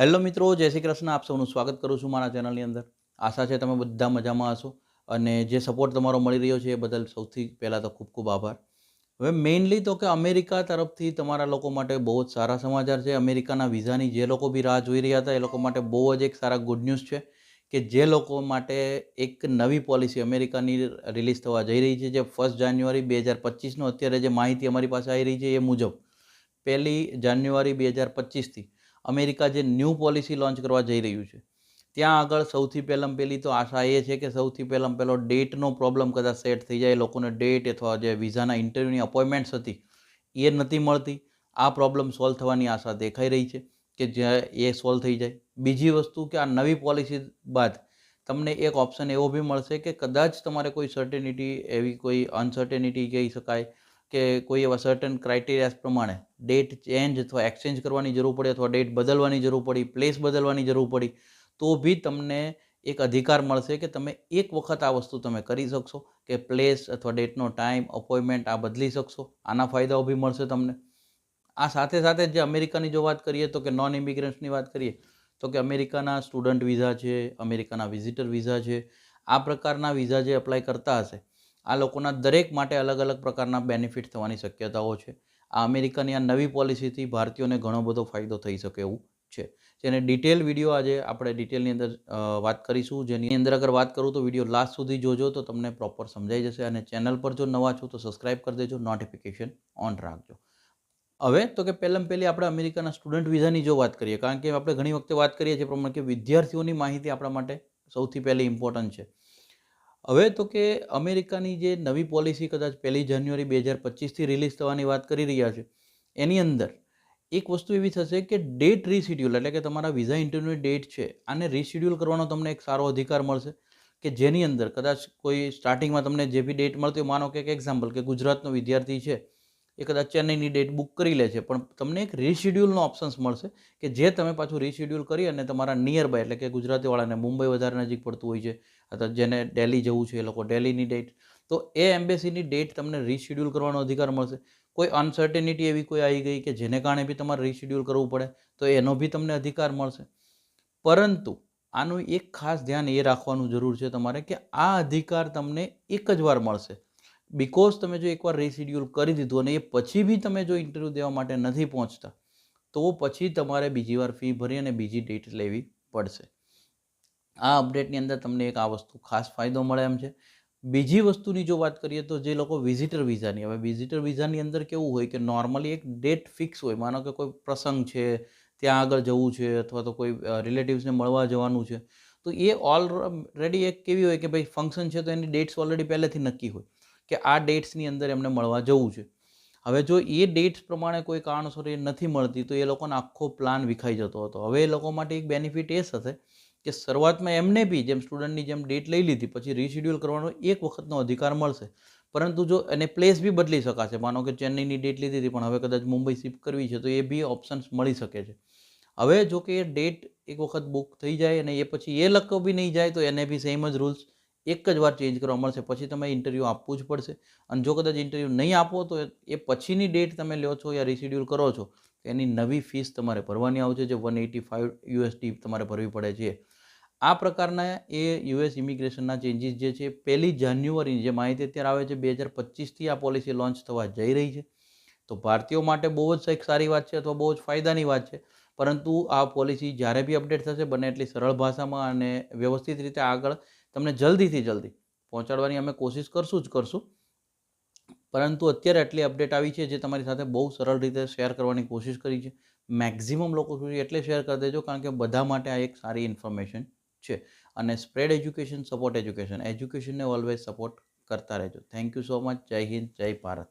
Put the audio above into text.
Hello મિત્રો, જય શ્રી કૃષ્ણ. આપ સૌનું સ્વાગત કરું છું મારા ચેનલની અંદર. આશા છે તમે બધા મજામાં હશો અને જે સપોર્ટ તમારો મળી રહ્યો છે એ બદલ સૌથી પહેલાં તો ખૂબ ખૂબ આભાર. હવે મેઇનલી તો કે અમેરિકા તરફથી તમારા લોકો માટે બહુ જ સારા સમાચાર છે. અમેરિકાના વિઝાની જે લોકો બી રાહ જોઈ રહ્યા હતા એ લોકો માટે બહુ જ એક સારા ગુડ ન્યૂઝ છે કે જે લોકો માટે એક નવી પોલિસી અમેરિકાની રિલીઝ થવા જઈ રહી છે, જે ફર્સ્ટ જાન્યુઆરી બે હજાર પચીસનો અત્યારે જે માહિતી અમારી પાસે આવી રહી છે એ મુજબ. પહેલી જાન્યુઆરી બે હજાર પચીસથી અમેરિકા જે ન્યૂ પોલિસી લોન્ચ કરવા જઈ રહ્યું છે. ત્યાં આગળ સૌથી પહેલાં પહેલી તો આશા એ છે કે સૌથી પહેલાં પહેલો ડેટનો પ્રોબ્લેમ કદાચ સેટ થઈ જાય, લોકોને ડેટ અથવા જે વિઝાના ઇન્ટરવ્યૂની અપોઇન્ટમેન્ટ્સ હતી એ નથી મળતી. આ પ્રોબ્લેમ સોલ્વ થવાની આશા દેખાઈ રહી છે કે જે એ સોલ્વ થઈ જાય. બીજી વસ્તુ કે આ નવી પોલિસી બાદ તમને એક ઓપ્શન એવો બી મળશે કે કદાચ તમારે કોઈ સર્ટેનિટી એવી કોઈ અનસર્ટેનિટી કહી શકાય કે કોઈ એવા સર્ટન ક્રાઇટેરિયાસ પ્રમાણે ડેટ ચેન્જ અથવા એક્સચેન્જ કરવાની જરૂર પડે અથવા ડેટ બદલવાની જરૂર પડી પ્લેસ બદલવાની જરૂર પડી, તો બી તમને એક અધિકાર મળશે કે તમે એક વખત આ વસ્તુ તમે કરી શકશો કે પ્લેસ અથવા ડેટનો ટાઈમ અપોઇન્ટમેન્ટ આ બદલી શકશો. આના ફાયદાઓ બી મળશે તમને. આ સાથે સાથે જે અમેરિકાની જો વાત કરીએ તો કે નોન ઇમિગ્રન્ટ્સની વાત કરીએ તો કે અમેરિકાના સ્ટુડન્ટ વિઝા છે, અમેરિકાના વિઝિટર વિઝા છે, આ પ્રકારના વિઝા જે એપ્લાય કરતા હશે આ લોકોના દરેક માટે અલગ અલગ પ્રકારના બેનિફિટ થવાની શક્યતાઓ છે. આ અમેરિકાની આ નવી પોલિસીથી ભારતીયોને ઘણો બધો ફાયદો થઈ શકે એવું છે. જેને ડિટેલ વીડિયો આજે આપણે ડિટેલની અંદર વાત કરીશું. જેની અંદર અગર વાત કરું તો વીડિયો લાસ્ટ સુધી જોજો તો તમને પ્રોપર સમજાઈ જશે અને ચેનલ પર જો નવા છો તો સબસ્ક્રાઈબ કરી દેજો નોટિફિકેશન ઓન રાખજો. હવે તો કે પહેલાં પહેલી આપણે અમેરિકાના સ્ટુડન્ટ વિઝાની જો વાત કરીએ, કારણ કે આપણે ઘણી વખતે વાત કરીએ છીએ પ્રમાણે કે વિદ્યાર્થીઓની માહિતી આપણા માટે સૌથી પહેલી ઇમ્પોર્ટન્ટ છે. હવે તો કે અમેરિકાની જે નવી પોલિસી કદાચ પહેલી જાન્યુઆરી બે હજાર પચીસથી રિલીઝ થવાની વાત કરી રહ્યા છે, એની અંદર એક વસ્તુ એવી થશે કે ડેટ રીશિડ્યુલ, એટલે કે તમારા વિઝા ઇન્ટરવ્યૂની ડેટ છે, આને રિશિડ્યુલ કરવાનો તમને એક સારો અધિકાર મળશે કે જેની અંદર કદાચ કોઈ સ્ટાર્ટિંગમાં તમને જે બી ડેટ મળતી હોય, માનો કે એક એક્ઝામ્પલ કે ગુજરાતનો વિદ્યાર્થી છે, એ કદાચ ચેન્નઈની ડેટ બુક કરી લે છે, પણ તમને એક રિશિડ્યુલનો ઓપ્શન્સ મળશે કે જે તમે પાછું રિશિડ્યુલ કરી અને તમારા નિયર બાય એટલે કે ગુજરાતીવાળાને, મુંબઈ વધારે નજીક પડતું હોય છે અથવા જેને ડેલી જવું છે એ લોકો ડેલીની ડેટ તો એ એમ્બેસીની ડેટ તમને રીશિડ્યુલ કરવાનો અધિકાર મળશે. કોઈ અનસર્ટેનિટી એવી કોઈ આવી ગઈ કે જેને કારણે બી તમારે રિશેડ્યુલ કરવું પડે, તો એનો બી તમને અધિકાર મળશે. પરંતુ આનું એક ખાસ ધ્યાન એ રાખવાનું જરૂર છે તમારે કે આ અધિકાર તમને એક જ વાર મળશે. બિકોઝ તમે જો એકવાર રિશેડ્યુલ કરી દીધું અને એ પછી બી તમે જો ઇન્ટરવ્યૂ દેવા માટે નથી પહોંચતા, તો પછી તમારે બીજી વાર ફી ભરી અને બીજી ડેટ લેવી પડશે. આ અપડેટની અંદર તમને એક આ વસ્તુ ખાસ ફાયદો મળે એમ છે. બીજી વસ્તુની જો વાત કરીએ તો જે લોકો વિઝિટર વિઝાની હવે વિઝિટર વિઝાની અંદર કેવું હોય કે નોર્મલી એક ડેટ ફિક્સ હોય. માનો કે કોઈ પ્રસંગ છે, ત્યાં આગળ જવું છે અથવા તો કોઈ રિલેટિવ્સને મળવા જવાનું છે. તો એ ઓલરેડી એક કેવી હોય કે ભાઈ ફંક્શન છે તો એની ડેટ્સ ઓલરેડી પહેલેથી નક્કી હોય કે આ ડેટ્સની અંદર એમને મળવા જવું છે. હવે જો એ ડેટ્સ પ્રમાણે કોઈ કારણસર એ નથી મળતી તો એ લોકોનો આખો પ્લાન વિખાઈ જતો હતો. હવે એ લોકો માટે એક બેનિફિટ એ થશે કે શરૂઆતમાં એમને બી જેમ સ્ટુડન્ટની જેમ ડેટ લઈ લીધી, પછી રીશિડ્યુલ કરવાનો એક વખતનો અધિકાર મળશે. પરંતુ જો એને પ્લેસ બી બદલી શકાશે, માનો કે ચેન્નઈની ડેટ લીધી હતી, પણ હવે કદાચ મુંબઈ શિફ્ટ કરવી છે, તો એ બી ઓપ્શન્સ મળી શકે છે. હવે જો કે એ ડેટ એક વખત બુક થઈ જાય અને એ પછી એ લકો બી નહીં જાય, તો એને બી સેમ જ રૂલ્સ એક જ વાર ચેન્જ કરવા મળશે. પછી તમે ઇન્ટરવ્યૂ આપવું જ પડશે. અને જો કદાચ ઇન્ટરવ્યૂ નહીં આપો, તો એ પછીની ડેટ તમે લ્યો છો યા રિશિડ્યુલ કરો છો. એની નવી ફીસ તમારે ભરવાની આવશે જે વન એટી ફાઇવ યુએસડી તમારે ભરવી પડે છે. આ પ્રકારના એ યુએસ ઇમિગ્રેશનના ચેન્જીસ જે છે, પહેલી જાન્યુઆરીની જે માહિતી અત્યારે આવે છે, બે હજાર પચીસથી આ પોલિસી લોન્ચ થવા જઈ રહી છે. તો ભારતીયો માટે બહુ જ એક સારી વાત છે અથવા બહુ જ ફાયદાની વાત છે. પરંતુ આ પોલિસી જ્યારે બી અપડેટ થશે, બને એટલી સરળ ભાષામાં અને વ્યવસ્થિત રીતે આગળ તમને જલ્દીથી જલ્દી પહોંચાડવાની અમે કોશિશ કરશું જ કરશું. પરંતુ અત્યારે આટલી અપડેટ આવી છે જે તમારી સાથે બહુ સરળ રીતે શેર કરવાની કોશિશ કરી છે. મેક્ઝિમમ લોકો સુધી એટલે શેર કરી દેજો કારણ કે બધા માટે આ એક સારી ઇન્ફોર્મેશન છે. અને સ્પ્રેડ એજ્યુકેશન સપોર્ટ એજ્યુકેશન એજ્યુકેશનને ઓલવેઝ સપોર્ટ કરતા રહેજો. થેન્ક યુ સો મચ જય હિન્દ, જય ભારત.